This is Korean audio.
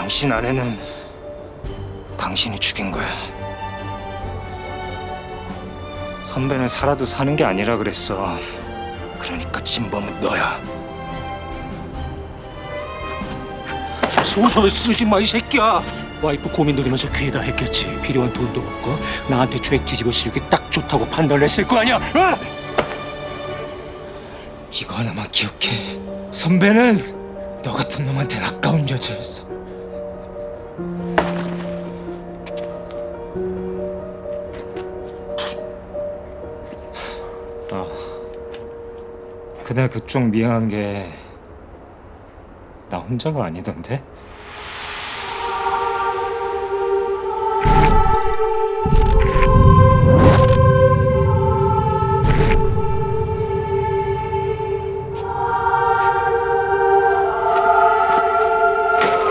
당신 아내는 당신이 죽인 거야. 선배는 살아도 사는 게 아니라 그랬어. 그러니까 진범은 너야. 소설 쓰지 마 이 새끼야 와이프 고민 들으면서 귀에다 했겠지 필요한 돈도 없고 나한테 죄 뒤집어 씌우기 딱 좋다고 판단했을 거 아니야 어? 이거 하나만 기억해. 선배는 너 같은 놈한테는 아까운 여자였어. 아, 그날 그쪽 미행한 게 나 혼자가 아니던데?